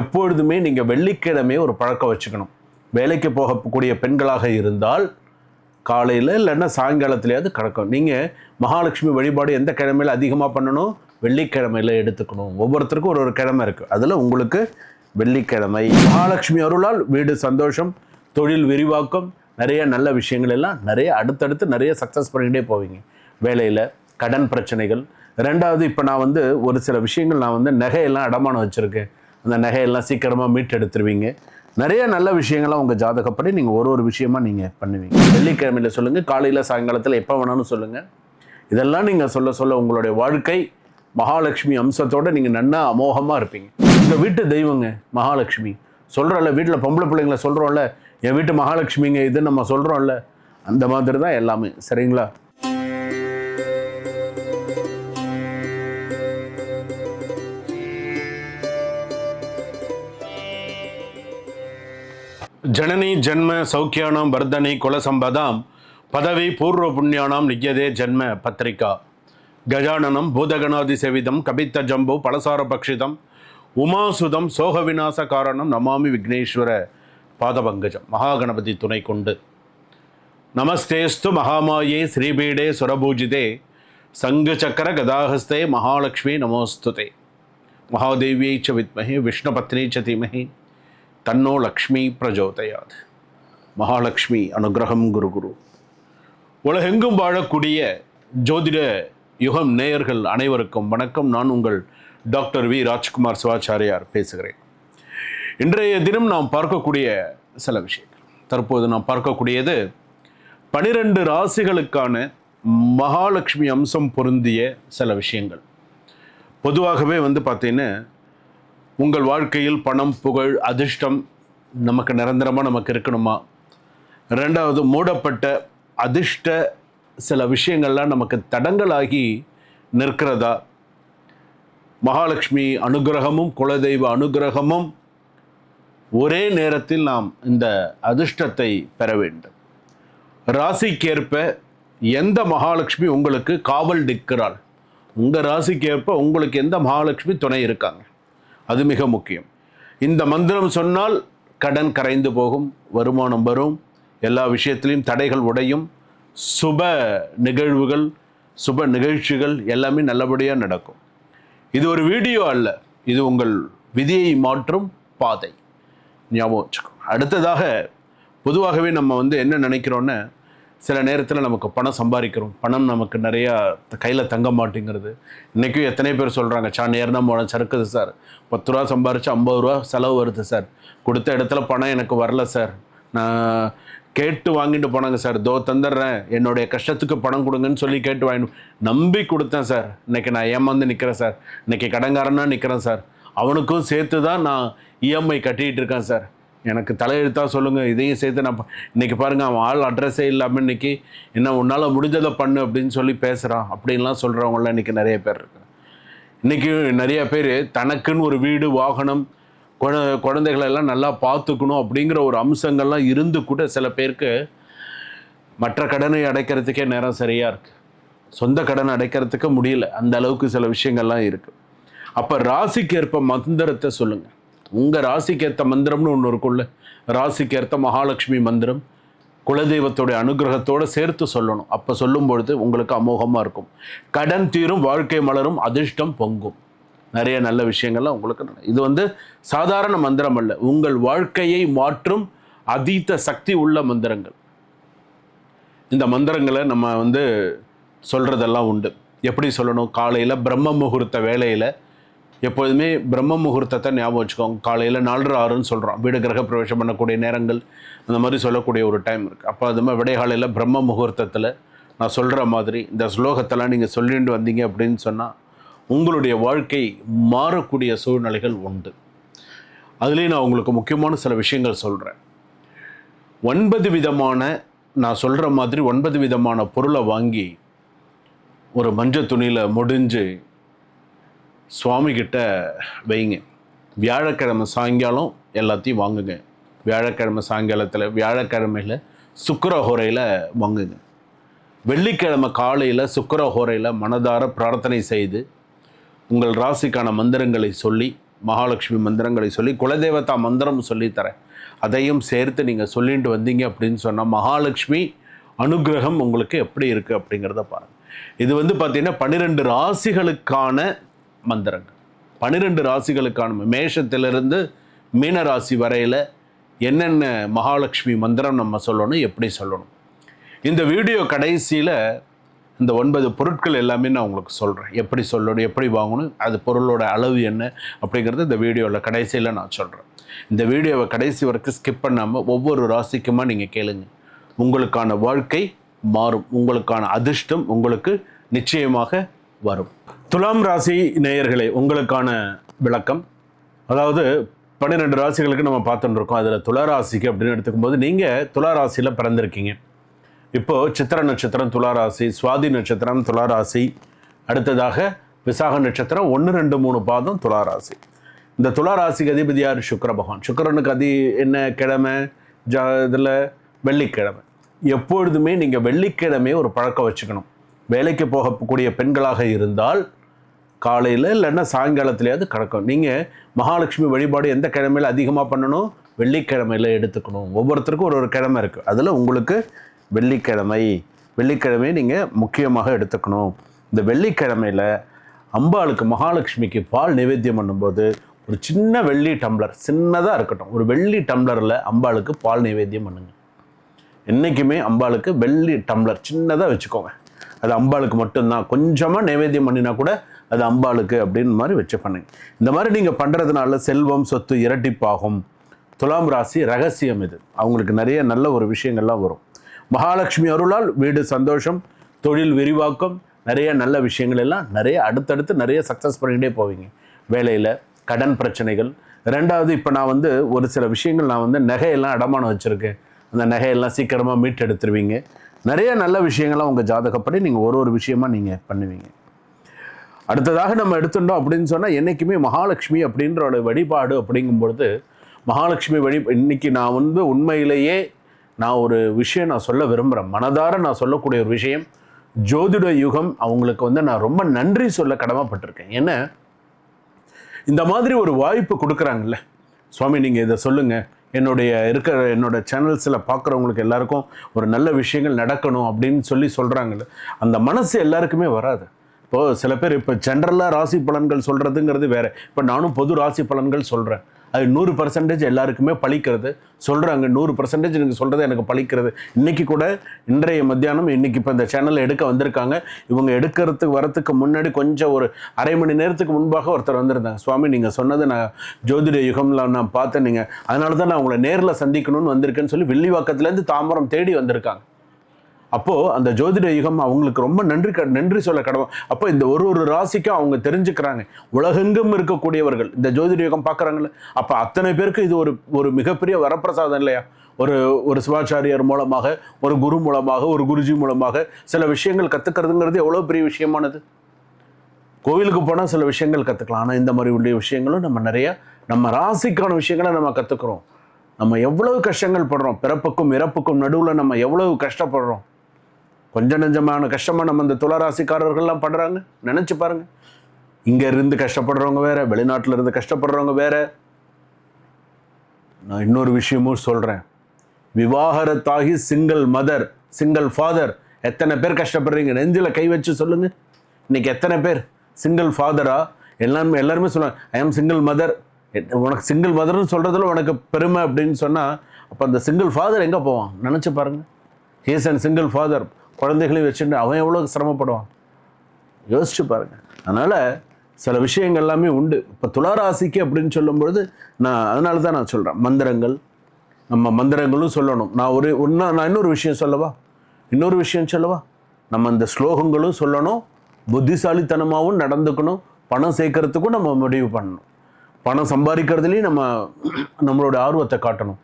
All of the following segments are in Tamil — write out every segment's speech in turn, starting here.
எப்பொழுதுமே நீங்கள் வெள்ளிக்கிழமையே ஒரு பழக்கம் வச்சுக்கணும். வேலைக்கு போகக்கூடிய பெண்களாக இருந்தால் காலையில் இல்லைன்னா சாயங்காலத்துலேயாவது கிடக்கும். நீங்கள் மகாலட்சுமி வழிபாடு எந்த கிழமையில் அதிகமாக பண்ணணும்? வெள்ளிக்கிழமையில் எடுத்துக்கணும். ஒவ்வொருத்தருக்கும் ஒரு ஒரு கிழமை இருக்குது அதில் உங்களுக்கு வெள்ளிக்கிழமை. மகாலட்சுமி அருளால் வீடு சந்தோஷம் தொழில் விரிவாக்கம் நிறைய நல்ல விஷயங்கள் எல்லாம் நிறைய அடுத்தடுத்து நிறைய சக்ஸஸ் பண்ணிக்கிட்டே போவீங்க. வேலையில் கடன் பிரச்சனைகள். ரெண்டாவது இப்போ நான் வந்து ஒரு சில விஷயங்கள் நான் வந்து நகையெல்லாம் அடமானம் வச்சுருக்கேன். அந்த நகையெல்லாம் சீக்கிரமாக மீட்டெடுத்துருவீங்க. நிறைய நல்ல விஷயங்கள்லாம் உங்கள் ஜாதகப்படி நீங்கள் ஒரு ஒரு விஷயமா நீங்கள் பண்ணுவீங்க. வெள்ளிக்கிழமையில் சொல்லுங்கள் காலையில் சாயங்காலத்தில் எப்போ வேணாலும் சொல்லுங்கள் இதெல்லாம் நீங்கள் சொல்ல சொல்ல உங்களுடைய வாழ்க்கை மகாலட்சுமி அம்சத்தோடு நீங்கள் நன்னா அமோகமாக இருப்பீங்க. உங்கள் வீட்டு தெய்வங்க மகாலட்சுமி. சொல்கிறோம்ல வீட்டில் பொம்பளை பிள்ளைங்களை சொல்கிறோம்ல என் வீட்டு மகாலட்சுமிங்க இது நம்ம சொல்கிறோம்ல அந்த மாதிரி தான் எல்லாமே. சரிங்களா? ஜனனி ஜென்ம சௌக்கியானாம் வர்தனி குலசம்பதாம் பதவி பூர்வ புண்ணியானாம் நிஜதே ஜென்ம பத்திரிகா. கஜானனம் பூதகணாதி சேவிதம் கபித்த ஜம்பு பலசார பக்ஷிதம் உமாசுதம் சோக விநாச காரணம் நமாமி விக்னேஸ்வர பாதபங்கஜம் மகாகணபதி துணை கொண்டு. நமஸ்தேஸ்து மகாமாயே ஸ்ரீபீடே சுரபூஜிதே சங்கு சக்கர கதாஹஸ்தே மகாலட்சுமி நமோஸ்துதே. மகாதேவியை ச வித்மகி விஷ்ணு பத்னி ச தீமஹி. தன்னோ லக்ஷ்மி பிரஜோதயாது. மகாலட்சுமி அனுகிரகம் குரு குரு. உலகெங்கும் வாழக்கூடிய ஜோதிட யுகம் நேயர்கள் அனைவருக்கும் வணக்கம். நான் உங்கள் டாக்டர் வி. ராஜ்குமார் சிவாச்சாரியார் பேசுகிறேன். இன்றைய தினம் நாம் பார்க்கக்கூடிய சில விஷயங்கள். தற்போது நாம் பார்க்கக்கூடியது பனிரெண்டு ராசிகளுக்கான மகாலட்சுமி அம்சம் பொருந்திய சில விஷயங்கள். பொதுவாகவே வந்து பார்த்தீங்கன்னா உங்கள் வாழ்க்கையில் பணம் புகழ் அதிர்ஷ்டம் நமக்கு நிரந்தரமாக நமக்கு இருக்கணுமா? ரெண்டாவது மூடப்பட்ட அதிர்ஷ்ட சில விஷயங்கள்லாம் நமக்கு தடங்களாகி நிற்கிறதா? மகாலட்சுமி அனுகிரகமும் குலதெய்வ அனுகிரகமும் ஒரே நேரத்தில் நாம் இந்த அதிர்ஷ்டத்தை பெற வேண்டும். ராசிக்கேற்ப எந்த மகாலட்சுமி உங்களுக்கு காவல் நிற்கிறாள்? உங்கள் ராசிக்கேற்ப உங்களுக்கு எந்த மகாலட்சுமி துணை இருக்காங்க? அது மிக முக்கியம். இந்த மந்திரம் சொன்னால் கடன் கரைந்து போகும் வருமானம் வரும் எல்லா விஷயத்திலையும் தடைகள் உடையும் சுப நிகழ்வுகள் சுப நிகழ்ச்சிகள் எல்லாமே நல்லபடியாக நடக்கும். இது ஒரு வீடியோ அல்ல இது உங்கள் விதியை மாற்றும் பாதை. ஞாபகம் வச்சுக்கோ. அடுத்ததாக பொதுவாகவே நம்ம வந்து என்ன நினைக்கிறோன்னா சில நேரத்தில் நமக்கு பணம் சம்பாதிக்கிறோம். பணம் நமக்கு நிறையா கையில் தங்க மாட்டேங்கிறது. இன்றைக்கும் எத்தனை பேர் சொல்கிறாங்க சா நேரம் போன சறுக்குது சார். பத்து ரூபா சம்பாரித்து ஐம்பது ரூபா செலவு வருது சார். கொடுத்த இடத்துல பணம் எனக்கு வரல சார். நான் கேட்டு வாங்கிட்டு போனாங்க சார். தோ தந்துடுறேன். என்னுடைய கஷ்டத்துக்கு பணம் கொடுங்கன்னு சொல்லி கேட்டு வாங்கிடும் நம்பி கொடுத்தேன் சார். இன்னைக்கு நான் ஏமாந்து நிற்கிறேன் சார். இன்றைக்கி கடன்காரனா நிற்கிறேன் சார். அவனுக்கும் சேர்த்து தான் நான் இஎம்ஐ கட்டிகிட்டு இருக்கேன் சார். எனக்கு தலையெழுத்தாக சொல்லுங்கள் இதையும் சேர்த்து நான் இன்றைக்கி இன்னைக்கு அவன் ஆள் அட்ரஸே இல்லாமல் இன்னைக்கு என்ன உன்னால் முடிஞ்சதை பண்ணு அப்படின்னு சொல்லி பேசுகிறான் அப்படின்லாம் சொல்கிறவங்களாம் இன்னைக்கு நிறைய பேர் இருக்கு இன்னைக்கு நிறைய பேர் தனக்குன்னு ஒரு வீடு வாகனம் குழ- குழந்தைகளெல்லாம் நல்லா பார்த்துக்கணும் அப்படிங்கிற ஒரு அம்சங்கள்லாம் இருந்து கூட சில பேருக்கு மற்ற கடனை அடைக்கிறதுக்கே நேரம் சரியாக இருக்குது சொந்த கடன் அடைக்கிறதுக்கு முடியல. அந்த அளவுக்கு சில விஷயங்கள்லாம் இருக்குது அப்போ ராசிக்கு ஏற்ப மந்திரத்தை சொல்லுங்கள் உங்கள் ராசிக்கு ஏற்ற மந்திரம்னு ஒன்று இருக்கும்ல? ராசிக்கு ஏற்ற மகாலட்சுமி மந்திரம். குலதெய்வத்தோடைய அனுகிரகத்தோடு சேர்த்து சொல்லணும். அப்போ சொல்லும் பொழுது உங்களுக்கு அமோகமாக இருக்கும். கடன் தீரும் வாழ்க்கை மலரும் அதிர்ஷ்டம் பொங்கும். நிறைய நல்ல விஷயங்கள்லாம் உங்களுக்கு இது வந்து சாதாரண மந்திரம் அல்ல. உங்கள் வாழ்க்கையை மாற்றும் அதீத்த சக்தி உள்ள மந்திரங்கள். இந்த மந்திரங்களை நம்ம வந்து சொல்கிறதெல்லாம் உண்டு. எப்படி சொல்லணும்? காலையில் பிரம்ம முகூர்த்த வேலையில் எப்போதுமே பிரம்ம முகூர்த்தத்தை ஞாபகம் வச்சுக்கோங்க. காலையில் நாலரை ஆறுன்னு சொல்கிறோம் வீடு கிரக பிரவேசம் பண்ணக்கூடிய நேரங்கள் அந்த மாதிரி சொல்லக்கூடிய ஒரு டைம் இருக்குது அப்போ அது மாதிரி விடைகாலையில் பிரம்ம முகூர்த்தத்தில் நான் சொல்கிற மாதிரி இந்த ஸ்லோகத்தெல்லாம் நீங்கள் சொல்லிட்டு வந்தீங்க அப்படின்னு சொன்னால் உங்களுடைய வாழ்க்கை மாறக்கூடிய சூழ்நிலைகள் உண்டு. அதுலேயும் நான் உங்களுக்கு முக்கியமான சில விஷயங்கள் சொல்கிறேன் ஒன்பது விதமான நான் சொல்கிற மாதிரி ஒன்பது விதமான பொருளை வாங்கி ஒரு மஞ்சள் துணியில் முடிஞ்சு சுவாமிகிட்ட வைங்க. வியாழக்கிழமை சாயங்காலம் எல்லாத்தையும் வாங்குங்க. வியாழக்கிழமை சாயங்காலத்தில் வியாழக்கிழமையில் சுக்கரஹோரையில் வாங்குங்க. வெள்ளிக்கிழமை காலையில் சுக்கரஹோரையில் மனதார பிரார்த்தனை செய்து உங்கள் ராசிக்கான மந்திரங்களை சொல்லி மகாலட்சுமி மந்திரங்களை சொல்லி குலதெய்வத்தா மந்திரம் சொல்லித்தரேன் அதையும் சேர்த்து நீங்கள் சொல்லிட்டு வந்தீங்க அப்படின்னு சொன்னால் மகாலட்சுமி அனுகிரகம் உங்களுக்கு எப்படி இருக்குது அப்படிங்கிறத பாருங்கள் இது வந்து பார்த்திங்கன்னா பன்னிரெண்டு ராசிகளுக்கான மந்திரங்கள். பன்னிரெண்டு ராசிகளுக்கான மேஷத்திலிருந்து மீன ராசி வரையில் என்னென்ன மகாலட்சுமி மந்திரம் நம்ம சொல்லணும் எப்படி சொல்லணும். இந்த வீடியோ கடைசியில் இந்த ஒன்பது பொருட்கள் எல்லாமே நான் உங்களுக்கு சொல்கிறேன் எப்படி சொல்லணும் எப்படி வாங்கணும் அது பொருளோட அளவு என்ன அப்படிங்கிறது இந்த வீடியோவில் கடைசியில் நான் சொல்கிறேன் இந்த வீடியோவை கடைசி வரைக்கும் ஸ்கிப் பண்ணாமல் ஒவ்வொரு ராசிக்குமா நீங்கள் கேளுங்க. உங்களுக்கான வாழ்க்கை மாறும். உங்களுக்கான அதிர்ஷ்டம் உங்களுக்கு நிச்சயமாக வரும். துலாம் ராசி நேயர்களே உங்களுக்கான விளக்கம். அதாவது பன்னிரெண்டு ராசிகளுக்கு நம்ம பார்த்துட்டு இருக்கோம் அதில் துலா ராசிக்கு அப்படின்னு எடுத்துக்கும்போது நீங்கள் துலா ராசியில் பிறந்திருக்கீங்க. இப்போது சித்திர நட்சத்திரம் துளாராசி சுவாதி நட்சத்திரம் துளாராசி அடுத்ததாக விசாக நட்சத்திரம் ஒன்று ரெண்டு மூணு பாதம் துளாராசி இந்த துளாராசிக்கு அதிபதி யார்? சுக்கிர பகவான். சுக்கரனுக்கு அதி என்ன கிழமை? ஜா இதில் வெள்ளிக்கிழமை. எப்பொழுதுமே நீங்கள் வெள்ளிக்கிழமையே ஒரு பழக்கம் வச்சுக்கணும். வேலைக்கு போகக்கூடிய பெண்களாக இருந்தால் காலையில் இல்லைன்னா சாயங்காலத்துலேயாவது கிடக்கும். நீங்கள் மகாலட்சுமி வழிபாடு எந்த கிழமையில் அதிகமாக பண்ணணும்? வெள்ளிக்கிழமையில் எடுத்துக்கணும். ஒவ்வொருத்தருக்கும் ஒரு ஒரு கிழமை இருக்குது அதில் உங்களுக்கு வெள்ளிக்கிழமை. வெள்ளிக்கிழமையை நீங்கள் முக்கியமாக எடுத்துக்கணும். இந்த வெள்ளிக்கிழமையில் அம்பாளுக்கு மகாலட்சுமிக்கு பால் நிவேத்தியம் பண்ணும்போது ஒரு சின்ன வெள்ளி டம்ளர் சின்னதாக இருக்கட்டும். ஒரு வெள்ளி டம்ளரில் அம்பாளுக்கு பால் நிவேத்தியம் பண்ணுங்க. என்றைக்குமே அம்பாளுக்கு வெள்ளி டம்ளர் சின்னதாக வச்சுக்கோங்க. அது அம்பாளுக்கு மட்டும்தான். கொஞ்சமாக நைவேத்தியம் பண்ணினா கூட அது அம்பாளுக்கு அப்படின்னு மாதிரி வச்சு பண்ணுங்க இந்த மாதிரி நீங்கள் பண்ணுறதுனால செல்வம் சொத்து இரட்டிப்பாகும். துலாம் ராசி ரகசியம் இது. அவங்களுக்கு நிறைய நல்ல ஒரு விஷயங்கள்லாம் வரும். மகாலட்சுமி அருளால் வீடு சந்தோஷம் தொழில் விரிவாக்கம் நிறைய நல்ல விஷயங்கள் எல்லாம் நிறைய அடுத்தடுத்து நிறைய சக்ஸஸ் பண்ணிகிட்டே போவீங்க. வேலையில் கடன் பிரச்சனைகள். ரெண்டாவது இப்போ நான் வந்து ஒரு சில விஷயங்கள் நான் வந்து நகையெல்லாம் அடமானம் வச்சுருக்கேன். அந்த நகையெல்லாம் சீக்கிரமாக மீட்டெடுத்துருவீங்க. நிறைய நல்ல விஷயங்கள்லாம் உங்கள் ஜாதகப்படி நீங்கள் ஒரு ஒரு விஷயமா நீங்கள் பண்ணுவீங்க. அடுத்ததாக நம்ம எடுத்துட்டோம் அப்படின்னு சொன்னால் என்றைக்குமே மகாலட்சுமி அப்படின்ற ஒரு வழிபாடு அப்படிங்கும்பொழுது மகாலட்சுமி வழி இன்னைக்கு நான் வந்து உண்மையிலேயே நான் ஒரு விஷயம் நான் சொல்ல விரும்புகிறேன் மனதார நான் சொல்லக்கூடிய ஒரு விஷயம் ஜோதிட யுகம் அவங்களுக்கு வந்து நான் ரொம்ப நன்றி சொல்ல கடமைப்பட்டிருக்கேன். ஏன்னா இந்த மாதிரி ஒரு வாய்ப்பு கொடுக்குறாங்கல்ல. சுவாமி நீங்கள் இதை சொல்லுங்கள் என்னுடைய இருக்கிற என்னோட சேனல்ஸில் பார்க்குறவங்களுக்கு எல்லாருக்கும் ஒரு நல்ல விஷயங்கள் நடக்கணும் அப்படின்னு சொல்லி சொல்கிறாங்கல்ல அந்த மனசு எல்லாருக்குமே வராது. இப்போது சில பேர் இப்போ ஜென்ரலாக ராசி பலன்கள் சொல்கிறதுங்கிறது வேறு. இப்போ நானும் பொது ராசி பலன்கள் சொல்கிறேன் அது நூறு பர்சன்டேஜ் எல்லாருக்குமே பழிக்கிறது. சொல்கிறாங்க நூறு பர்சன்டேஜ் எனக்கு சொல்கிறது எனக்கு பழிக்கிறது. இன்றைக்கி கூட இன்றைய மத்தியானம் இன்றைக்கி இப்போ இந்த சேனலில் எடுக்க வந்திருக்காங்க. இவங்க எடுக்கிறதுக்கு வரத்துக்கு முன்னாடி கொஞ்சம் ஒரு அரை மணி நேரத்துக்கு முன்பாக ஒருத்தர் வந்திருந்தாங்க. சுவாமி நீங்கள் சொன்னது நான் ஜோதிட யுகம்ல நான் பார்த்தேன் நீங்கள் அதனால தான் நான் உங்களை நேரில் சந்திக்கணும்னு வந்திருக்கேன்னு சொல்லி வெள்ளிவாக்கத்துலேருந்து தாம்பரம் தேடி வந்திருக்காங்க. அப்போது அந்த ஜோதிட யுகம் அவங்களுக்கு ரொம்ப நன்றி க நன்றி சொல்ல கடமை. அப்போ இந்த ஒரு ஒரு ராசிக்கும் அவங்க தெரிஞ்சுக்கிறாங்க. உலகெங்கும் இருக்கக்கூடியவர்கள். இந்த ஜோதிட யுகம் பார்க்குறாங்களே அப்போ அத்தனை பேருக்கு இது ஒரு ஒரு மிகப்பெரிய வரப்பிரசாதம் இல்லையா? ஒரு ஒரு சிவாச்சாரியர் மூலமாக ஒரு குரு மூலமாக ஒரு குருஜி மூலமாக சில விஷயங்கள் கற்றுக்கிறதுங்கிறது எவ்வளோ பெரிய விஷயமானது? கோவிலுக்கு போனால் சில விஷயங்கள் கற்றுக்கலாம் ஆனால் இந்த மாதிரி உள்ள விஷயங்களும் நம்ம நிறைய நம்ம ராசிக்கான விஷயங்களை நம்ம கற்றுக்குறோம் நம்ம எவ்வளவு கஷ்டங்கள் படுறோம். பிறப்புக்கும் இறப்புக்கும் நடுவில் நம்ம எவ்வளவு கஷ்டப்படுறோம். கொஞ்சம் நெஞ்சமான கஷ்டமாக நம்ம இந்த துளராசிக்காரர்கள்லாம் படுறாங்க. நினச்சி பாருங்க. இங்கே இருந்து கஷ்டப்படுறவங்க வேற வெளிநாட்டில் இருந்து கஷ்டப்படுறவங்க வேற. நான் இன்னொரு விஷயமும் சொல்கிறேன் விவாகரத்தாகி சிங்கிள் மதர் சிங்கிள் ஃபாதர் எத்தனை பேர் கஷ்டப்படுறீங்க? நெஞ்சில் கை வச்சு சொல்லுங்க. இன்னைக்கு எத்தனை பேர்? சிங்கிள் ஃபாதரா எல்லாருமே எல்லாருமே சொல்லுவாங்க ஐ ஆம் சிங்கிள் மதர் உனக்கு சிங்கிள் மதர்னு சொல்கிறதுல உனக்கு பெருமை அப்படின்னு சொன்னால் அப்போ அந்த சிங்கிள் ஃபாதர் எங்கே போவான்? நினச்சி பாருங்க. ஹீஸ் அண்ட் சிங்கிள் ஃபாதர் குழந்தைகளையும் வச்சுட்டு அவன் எவ்வளோ சிரமப்படுவான்? யோசிச்சு பாருங்க. அதனால் சில விஷயங்கள் எல்லாமே உண்டு. இப்போ துளாராசிக்கு அப்படின்னு சொல்லும்பொழுது நான் அதனால தான் நான் சொல்கிறேன் மந்திரங்கள். நம்ம மந்திரங்களும் சொல்லணும். நான் ஒரு ஒன்றா நான் இன்னொரு விஷயம் சொல்லவா? இன்னொரு விஷயம் சொல்லவா? நம்ம இந்த ஸ்லோகங்களும் சொல்லணும். புத்திசாலித்தனமாகவும் நடந்துக்கணும். பணம் சேர்க்கறதுக்கும் நம்ம முடிவு பண்ணணும். பணம் சம்பாதிக்கிறதுலேயும் நம்ம நம்மளோட ஆர்வத்தை காட்டணும்.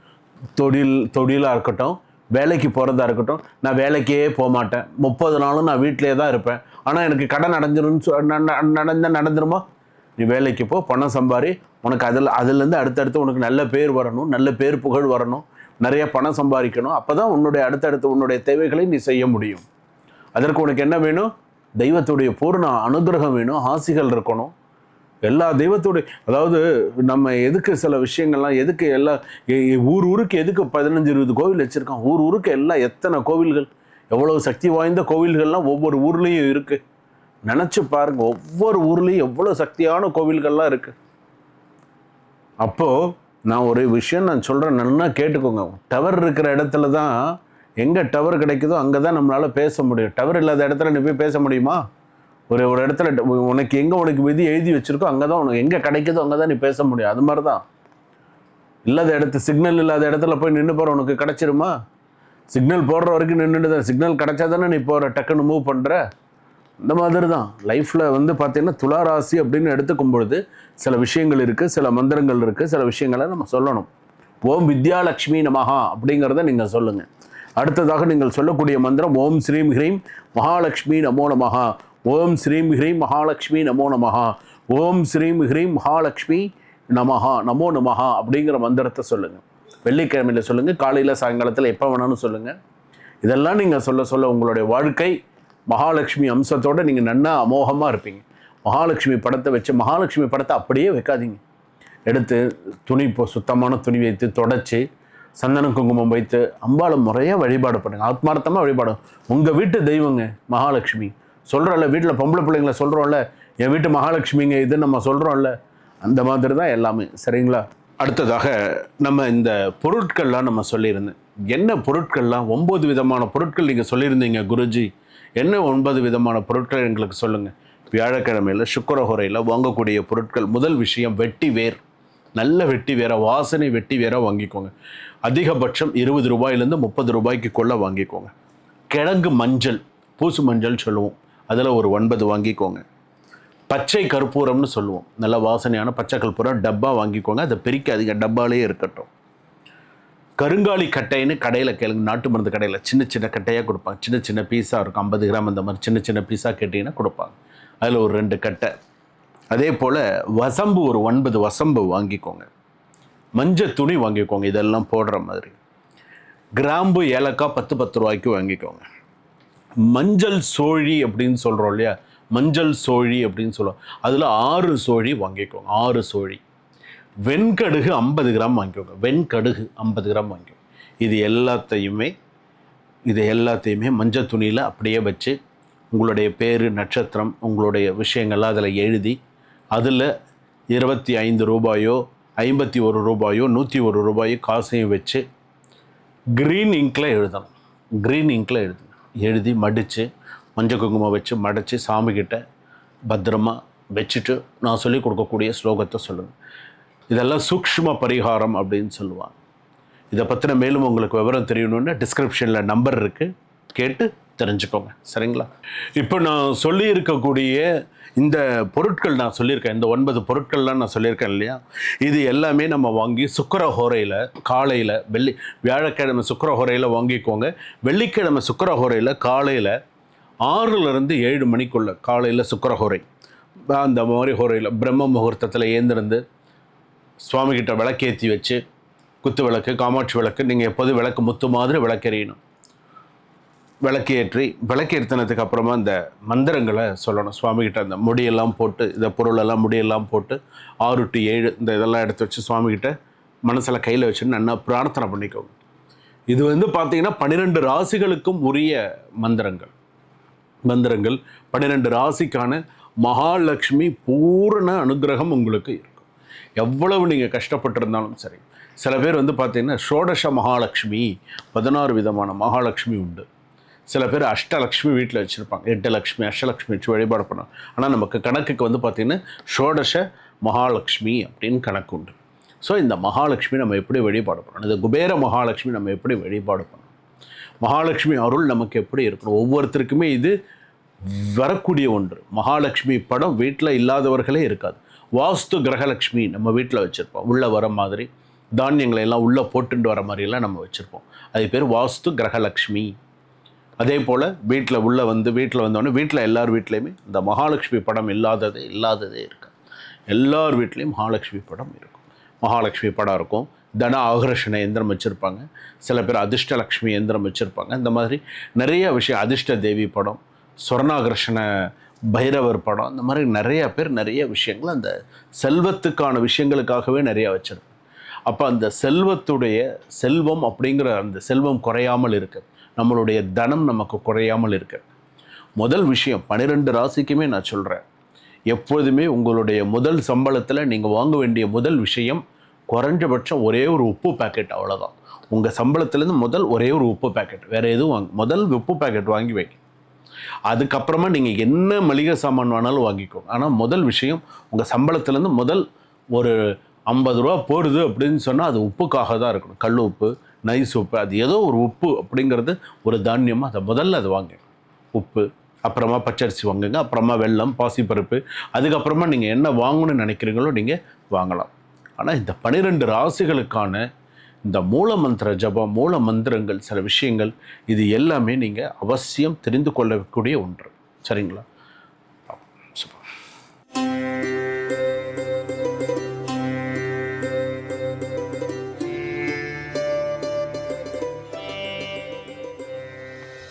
தொழில் தொழிலாக இருக்கட்டும். வேலைக்கு போகிறதா இருக்கட்டும் நான் வேலைக்கே போக மாட்டேன். முப்பது நாளும் நான் வீட்டிலே தான் இருப்பேன். ஆனால் எனக்கு கடன் அடைஞ்சிரும்னு சொ- ந- ந- நடந்துருமா? நீ வேலைக்கு போ பணம் சம்பாரி. உனக்கு அதில் அதுலேருந்து அடுத்தடுத்து உனக்கு நல்ல பேர் வரணும் நல்ல பேர் புகழ் வரணும். நிறைய பணம் சம்பாதிக்கணும். அப்போ தான் உன்னுடைய அடுத்தடுத்து உன்னுடைய தேவைகளை நீ செய்ய முடியும். அதற்கு உனக்கு என்ன வேணும்? தெய்வத்துடைய பூர்ண அனுகிரகம் வேணும். ஆசிகள் இருக்கணும். எல்லா தெய்வத்தோடைய அதாவது நம்ம எதுக்கு சில விஷயங்கள்லாம் எதுக்கு எல்லா ஊர் ஊருக்கு எதுக்கு பதினஞ்சு இருபது கோவில் வச்சுருக்கோம்? ஊர் ஊருக்கு எல்லாம் எத்தனை கோவில்கள்? எவ்வளோ சக்தி வாய்ந்த கோவில்கள்லாம் ஒவ்வொரு ஊர்லேயும் இருக்குது நினச்சி பாருங்கள் ஒவ்வொரு ஊர்லேயும் எவ்வளோ சக்தியான கோவில்கள்லாம் இருக்குது அப்போது நான் ஒரு விஷயம் நான் சொல்கிறேன் நல்லா கேட்டுக்கோங்க. டவர் இருக்கிற இடத்துல தான் எங்கே டவர் கிடைக்குதோ அங்கே தான் நம்மளால் பேச முடியும். டவர் இல்லாத இடத்துல நீ போய் பேச முடியுமா? ஒரு ஒரு இடத்துல உனக்கு எங்கே உனக்கு விதி எழுதி வச்சிருக்கோ அங்கே தான் உனக்கு எங்கே கிடைக்குதோ அங்கே தான் நீ பேச முடியும். அது மாதிரி தான் இல்லாத இடத்து சிக்னல் இல்லாத இடத்துல போய் நின்று போகிற உனக்கு கிடைச்சிருமா? சிக்னல் போடுற வரைக்கும் நின்றுட்டு தான் சிக்னல் கிடைச்சா தானே நீ போகிற டக்குன்னு மூவ் பண்ணுற இந்த மாதிரி தான் லைஃப்பில் வந்து பார்த்தீங்கன்னா துலா ராசி அப்படின்னு எடுத்துக்கும் பொழுது சில விஷயங்கள் இருக்குது சில மந்திரங்கள் இருக்குது சில விஷயங்களை நம்ம சொல்லணும். ஓம் வித்யாலட்சுமி நமஹா அப்படிங்கிறத நீங்கள் சொல்லுங்கள் அடுத்ததாக நீங்கள் சொல்லக்கூடிய மந்திரம் ஓம் ஸ்ரீம் ஹ்ரீம் மகாலட்சுமி நமோ நமஹா. ஓம் ஸ்ரீம் ஹ்ரீம் மகாலட்சுமி நமோ நமஹா. ஓம் ஸ்ரீம் ஹ்ரீம் மகாலட்சுமி நமஹா நமோ நமஹா அப்படிங்கிற மந்திரத்தை சொல்லுங்கள் வெள்ளிக்கிழமையில் சொல்லுங்கள் காலையில் சாயங்காலத்தில் எப்போ வேணாலும் சொல்லுங்கள் இதெல்லாம் நீங்கள் சொல்ல சொல்ல உங்களுடைய வாழ்க்கை மகாலட்சுமி அம்சத்தோடு நீங்கள் நன்னா அமோகமாக இருப்பீங்க. மகாலட்சுமி படத்தை வச்சு மகாலட்சுமி படத்தை அப்படியே வைக்காதீங்க. எடுத்து துணி இப்போ சுத்தமான துணி வைத்து தொடச்சி சந்தன குங்குமம் வைத்து அம்பாளை முறையாக வழிபாடு பண்ணுங்கள் ஆத்மார்த்தமாக வழிபாடு. உங்கள் வீட்டு தெய்வங்க மகாலட்சுமி சொல்கிறோம்ல வீட்டில் பொம்பளை பிள்ளைங்களை சொல்கிறோம்ல என் வீட்டு மகாலட்சுமிங்க இது நம்ம சொல்கிறோம்ல அந்த மாதிரி தான் எல்லாமே. சரிங்களா? அடுத்ததாக நம்ம இந்த பொருட்கள்லாம் நம்ம சொல்லியிருந்தேன். என்ன பொருட்கள்லாம்? ஒம்பது விதமான பொருட்கள் நீங்கள் சொல்லியிருந்தீங்க குருஜி. என்ன ஒன்பது விதமான பொருட்கள் எங்களுக்கு சொல்லுங்கள் வியாழக்கிழமையில் சுக்கரஹுரையில் வாங்கக்கூடிய பொருட்கள். முதல் விஷயம் வெட்டி வேர். நல்ல வெட்டி வேற வாசனை வெட்டி வேற வாங்கிக்கோங்க. அதிகபட்சம் இருபது ரூபாயிலேருந்து முப்பது ரூபாய்க்கு கொள்ள வாங்கிக்கோங்க. கிழங்கு மஞ்சள் பூசு மஞ்சள் சொல்லுவோம். அதில் ஒரு ஒன்பது வாங்கிக்கோங்க. பச்சை கற்பூரம்னு சொல்லுவோம். நல்ல வாசனையான பச்சை கற்பூரம் டப்பா வாங்கிக்கோங்க. அதை பிரிக்காதீங்க டப்பாலே இருக்கட்டும். கருங்காலி கட்டைன்னு கடையில் கேளுங்க. நாட்டு மருந்து கடையில் சின்ன சின்ன கட்டையாக கொடுப்பாங்க. சின்ன சின்ன பீஸாக இருக்கும். ஐம்பது கிராம் அந்த மாதிரி சின்ன சின்ன பீஸாக கேட்டிங்கன்னா கொடுப்பாங்க. அதில் ஒரு ரெண்டு கட்டை. அதே போல் வசம்பு ஒரு ஒன்பது வசம்பு வாங்கிக்கோங்க. மஞ்சள் துணி வாங்கிக்கோங்க. இதெல்லாம் போடுற மாதிரி. கிராம்பு ஏலக்காய் பத்து பத்து ரூபாய்க்கு வாங்கிக்கோங்க. மஞ்சள் சோழி அப்படின்னு சொல்கிறோம் இல்லையா? மஞ்சள் சோழி அப்படின்னு சொல்லுவோம். அதில் ஆறு சோழி வாங்கிக்கோங்க ஆறு சோழி. வெண்கடுகு ஐம்பது கிராம் வாங்கிக்கோங்க. வெண்கடுகு ஐம்பது கிராம் வாங்கிக்கோங்க இது எல்லாத்தையுமே இது எல்லாத்தையுமே மஞ்சள் துணியில் அப்படியே வச்சு உங்களுடைய பேர் நட்சத்திரம் உங்களுடைய விஷயங்கள்லாம் அதில் எழுதி அதில் இருபத்தி ஐந்து ரூபாயோ ஐம்பத்தி ஒரு ரூபாயோ நூற்றி ஒரு ரூபாயோ காசையும் வச்சு க்ரீன் இங்கில் எழுதணும். க்ரீன் இங்கில் எழுதுங்க எழுதி மடித்து மஞ்சள் குங்குமம் வச்சு மடித்து சாமிக்கிட்ட பத்திரமா வச்சுட்டு நான் சொல்லிக் கொடுக்கக்கூடிய ஸ்லோகத்தை சொல்லுவேன் இதெல்லாம் சூக்ஷ்ம பரிகாரம் அப்படின்னு சொல்லுவாங்க. இதை பற்றின மேலும் உங்களுக்கு விவரம் தெரியணுன்னா டிஸ்கிரிப்ஷனில் நம்பர் இருக்குது கேட்டு தெரிஞ்சுக்கோங்க. சரிங்களா? இப்போ நான் சொல்லியிருக்கக்கூடிய இந்த பொருட்கள் நான் சொல்லியிருக்கேன். இந்த ஒன்பது பொருட்கள்லாம் நான் சொல்லியிருக்கேன் இல்லையா? இது எல்லாமே நம்ம வாங்கி சுக்கரஹோரையில் காலையில் வெள்ளி வியாழக்கிழமை சுக்கரஹோரையில் வாங்கிக்கோங்க. வெள்ளிக்கிழமை சுக்கரஹோரையில் காலையில் ஆறுலேருந்து ஏழு மணிக்குள்ள காலையில் சுக்கரஹோரை. அந்த மாதிரி ஹோரையில் பிரம்ம முகூர்த்தத்தில் ஏந்திருந்து சுவாமிகிட்ட விளக்கேற்றி வச்சு குத்து விளக்கு காமாட்சி விளக்கு நீங்கள் எப்போதும் விளக்கு முத்து மாதிரி விளக்கெறியணும். விளக்கேற்றி விளக்கேற்றினதுக்கு அப்புறமா இந்த மந்திரங்களை சொல்லணும். சுவாமிகிட்ட அந்த முடியெல்லாம் போட்டு இந்த பொருளெல்லாம் முடியெல்லாம் போட்டு ஆறு டு ஏழு இந்த இதெல்லாம் எடுத்து வச்சு சுவாமிகிட்ட மனசில் கையில் வச்சுன்னு நல்லா பிரார்த்தனை பண்ணிக்கோங்க. இது வந்து பார்த்தீங்கன்னா பன்னிரெண்டு ராசிகளுக்கும் உரிய மந்திரங்கள். மந்திரங்கள் பன்னிரெண்டு ராசிக்கான மகாலட்சுமி பூரண அனுகிரகம் உங்களுக்கு இருக்கும். எவ்வளவு நீங்கள் கஷ்டப்பட்டிருந்தாலும் சரி. சில பேர் வந்து பார்த்தீங்கன்னா ஷோடச மகாலட்சுமி பதினாறு விதமான மகாலட்சுமி உண்டு. சில பேர் அஷ்டலக்ஷ்மி வீட்டில் வச்சுருப்பாங்க. எட்டு லக்ஷ்மி அஷ்டலக்ஷ்மி வச்சு வழிபாடு பண்ணுவோம் ஆனால் நமக்கு கணக்குக்கு வந்து பார்த்திங்கன்னா ஷோடச மகாலட்சுமி அப்படின்னு கணக்கு உண்டு. ஸோ இந்த மகாலட்சுமி நம்ம எப்படி வழிபாடு பண்ணணும்? இந்த குபேர மகாலட்சுமி நம்ம எப்படி வழிபாடு பண்ணணும்? மகாலட்சுமி அருள் நமக்கு எப்படி இருக்கணும்? ஒவ்வொருத்தருக்குமே இது வரக்கூடிய ஒன்று. மகாலட்சுமி படம் வீட்டில் இல்லாதவர்களே இருக்காது. வாஸ்து கிரகலட்சுமி நம்ம வீட்டில் வச்சுருப்போம். உள்ளே வர மாதிரி தானியங்களை எல்லாம் உள்ளே போட்டுட்டு வர மாதிரியெல்லாம் நம்ம வச்சுருப்போம். அது பேர் வாஸ்து கிரகலட்சுமி அதே போல் வீட்டில் உள்ளே வந்து வீட்டில் வந்தோடனே வீட்டில் எல்லார் வீட்லேயுமே இந்த மகாலட்சுமி படம் இல்லாததே இல்லாததே இருக்கும் எல்லார் வீட்லேயும் மகாலட்சுமி படம் இருக்கும். மகாலட்சுமி படம் இருக்கும். தன ஆகர்ஷண எந்திரம் வச்சுருப்பாங்க. சில பேர் அதிர்ஷ்டலக்ஷ்மி எந்திரம் வச்சுருப்பாங்க. இந்த மாதிரி நிறைய விஷயம் அதிர்ஷ்ட தேவி படம் சொர்ணாகர்ஷண பைரவர் படம் இந்த மாதிரி நிறைய பேர் நிறைய விஷயங்கள் அந்த செல்வத்துக்கான விஷயங்களுக்காகவே நிறையா வச்சுருப்பாங்க. அப்போ அந்த செல்வத்துடைய செல்வம் அப்படிங்கிற அந்த செல்வம் குறையாமல் இருக்குது நம்மளுடைய தனம் நமக்கு குறையாமல் இருக்கு முதல் விஷயம் பன்னிரெண்டு ராசிக்குமே நான் சொல்கிறேன் எப்பொழுதுமே உங்களுடைய முதல் சம்பளத்தில் நீங்கள் வாங்க வேண்டிய முதல் விஷயம் குறைஞ்சபட்சம் ஒரே ஒரு உப்பு பாக்கெட் அவ்வளோதான் உங்கள் சம்பளத்துலேருந்து முதல் ஒரே ஒரு உப்பு பாக்கெட் வேறு எதுவும் வாங்க முதல் உப்பு பாக்கெட் வாங்கி வைங்க அதுக்கப்புறமா நீங்கள் என்ன மளிகை சாமான் வேணாலும் வாங்கிக்கோங்க ஆனால் முதல் விஷயம் உங்கள் சம்பளத்துலேருந்து முதல் ஒரு ஐம்பது ரூபா போடுது அப்படின்னு சொன்னால் அது உப்புக்காக தான் இருக்கணும். கல் உப்பு நைஸ் உப்பு அது ஏதோ ஒரு உப்பு அப்படிங்கிறது ஒரு தானியமாக அதை முதல்ல அது வாங்க. உப்பு அப்புறமா பச்சரிசி வாங்குங்க அப்புறமா வெல்லம் பாசிப்பருப்பு அதுக்கப்புறமா நீங்கள் என்ன வாங்கணும்னு நினைக்கிறீங்களோ நீங்கள் வாங்கலாம். ஆனால் இந்த பன்னிரெண்டு ராசிகளுக்கான இந்த மூல மந்திர ஜபம் மூல மந்திரங்கள் சில விஷயங்கள் இது எல்லாமே நீங்கள் அவசியம் தெரிந்து கொள்ளக்கூடிய ஒன்று. சரிங்களா?